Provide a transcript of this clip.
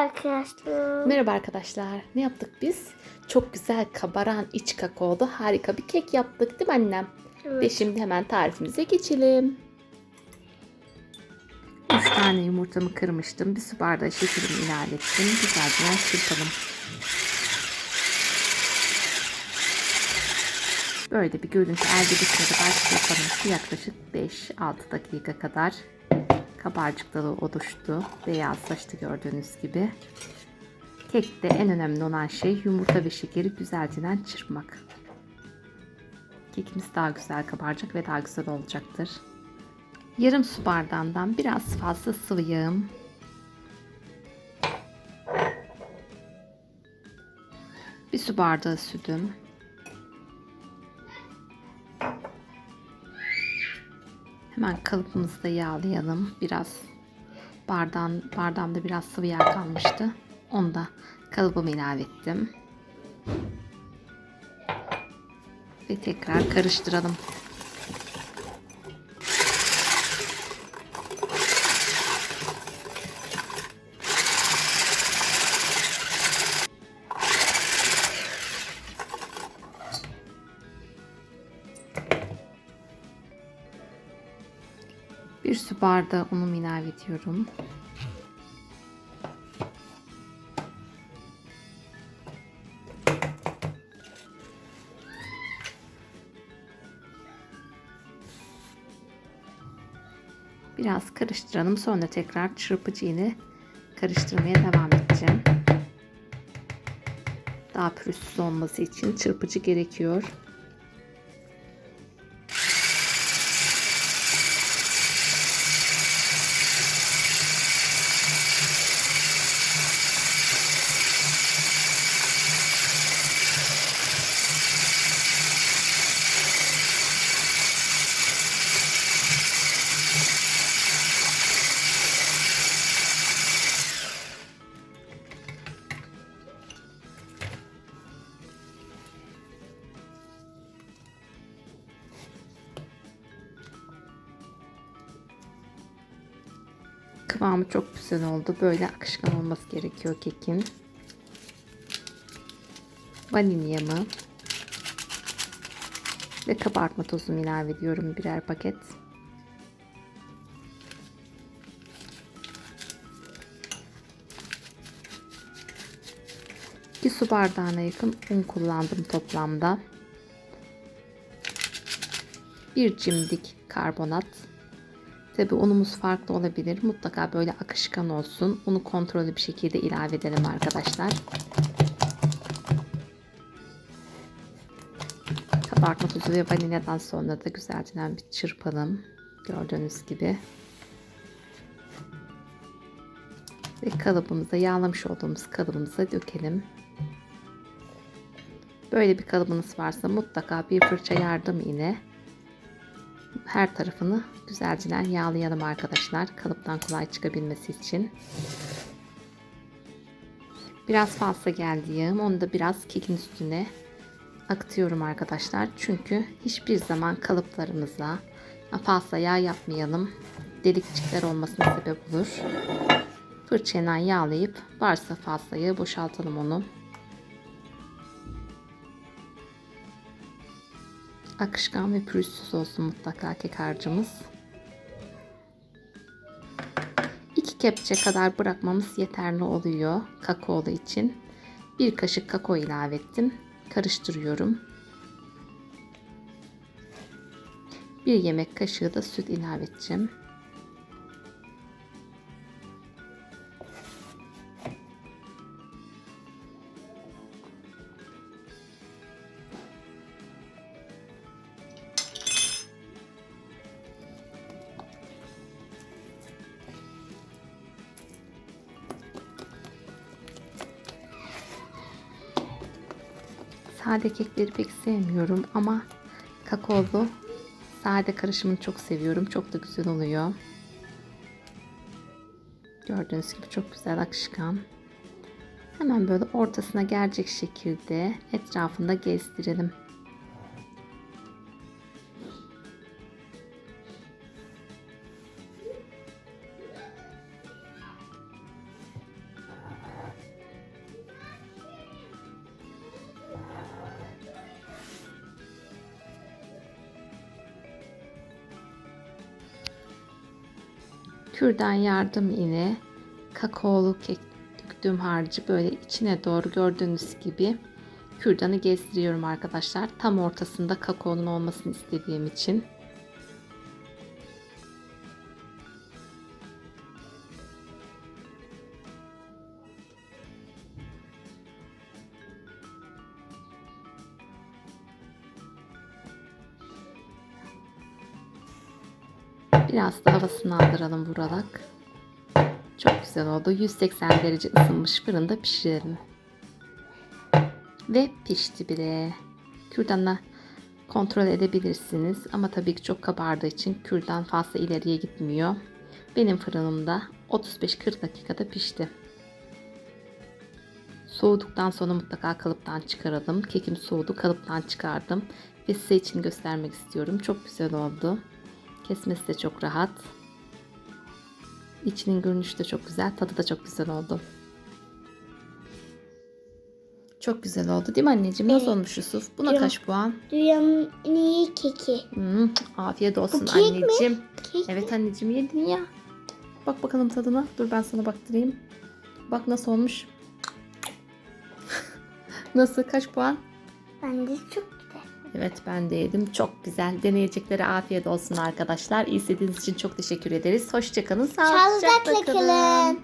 arkadaşlar. Merhaba arkadaşlar. Ne yaptık biz? Çok güzel kabaran iç kakaolu harika bir kek yaptık değil mi annem? Evet. Ve şimdi hemen tarifimize geçelim. 3 tane yumurtamı kırmıştım. Bir su bardağı şekerimi ilave ettim. Güzelce çırpalım. Böyle bir görüntü elde edene kadar çırpalım. Yaklaşık 5-6 dakika kadar kabarcıkları oluştu. Beyazlaştı gördüğünüz gibi. Kekte en önemli olan şey yumurta ve şekeri güzelce çırpmak. Kekimiz daha güzel kabaracak ve daha güzel olacaktır. Yarım su bardağından biraz fazla sıvı yağım. Bir su bardağı sütüm. Hemen kalıbımızı da yağlayalım. Biraz bardağın, bardağımda biraz sıvı yağ kalmıştı. Onu da kalıbıma ilave ettim. Ve tekrar karıştıralım. Bir bardağı unumu ilave ediyorum. Biraz karıştıralım. Sonra tekrar çırpıcı ile karıştırmaya devam edeceğim. Daha pürüzsüz olması için çırpıcı gerekiyor. Kıvamı çok güzel oldu. Böyle akışkan olması gerekiyor kekin. Vanilyamı ve kabartma tozumu ilave ediyorum birer paket. Bir su bardağına yakın un kullandım toplamda. Bir cimdik karbonat Tabi unumuz farklı olabilir. Mutlaka böyle akışkan olsun. Unu kontrollü bir şekilde ilave edelim arkadaşlar. Kabartma tuzu ve vanilyadan sonra da güzelce bir çırpalım. Gördüğünüz gibi. Ve kalıbımıza yağlamış olduğumuz kalıbımıza dökelim. Böyle bir kalıbınız varsa mutlaka bir fırça yardım ile her tarafını güzelce yağlayalım arkadaşlar. Kalıptan kolay çıkabilmesi için. Biraz fazla geldi yağım. Onu da biraz kekin üstüne akıtıyorum arkadaşlar. Çünkü hiçbir zaman kalıplarımıza fazla yağ yapmayalım. Delikçikler olmasına sebep olur. Fırçayla yağlayıp varsa fazla yağı boşaltalım onu. Akışkan ve pürüzsüz olsun mutlaka kek harcımız. İki kepçe kadar bırakmamız yeterli oluyor kakaolu için. Bir kaşık kakao ilave ettim. Karıştırıyorum. Bir yemek kaşığı da süt ilave edeceğim. Sade kekleri pek sevmiyorum ama kakaolu sade karışımını çok seviyorum. Çok da güzel oluyor. Gördüğünüz gibi çok güzel akışkan. Hemen böyle ortasına gelecek şekilde etrafında gezdirelim. Kürdan yardım ile kakaolu kek döktüğüm harcı böyle içine doğru gördüğünüz gibi kürdanı gezdiriyorum arkadaşlar. Tam ortasında kakaonun olmasını istediğim için. Biraz da havasını aldıralım vurarak. Çok güzel oldu. 180 derece ısınmış fırında pişirelim. Ve pişti bile. Kürdanla kontrol edebilirsiniz. Ama tabii ki çok kabardığı için kürdan fazla ileriye gitmiyor. Benim fırınımda 35-40 dakikada pişti. Soğuduktan sonra mutlaka kalıptan çıkaralım. Kekim soğudu kalıptan çıkardım. Ve size için göstermek istiyorum. Çok güzel oldu. Kesmesi de çok rahat. İçinin görünüşü de çok güzel. Tadı da çok güzel oldu. Çok güzel oldu değil mi anneciğim? Nasıl Evet. olmuş Yusuf? Buna Yok. kaç puan? Dünyanın en iyi keki. Hmm, afiyet olsun kek mi? anneciğim. Kek Evet anneciğim yedin ya. Bak bakalım tadına. Dur ben sana baktırayım. Bak nasıl olmuş. nasıl? Kaç puan? bence çok. Evet ben de yedim. Çok güzel. Deneyeceklere afiyet olsun arkadaşlar. İzlediğiniz için çok teşekkür ederiz. Hoşçakalın. Sağlıcakla kalın.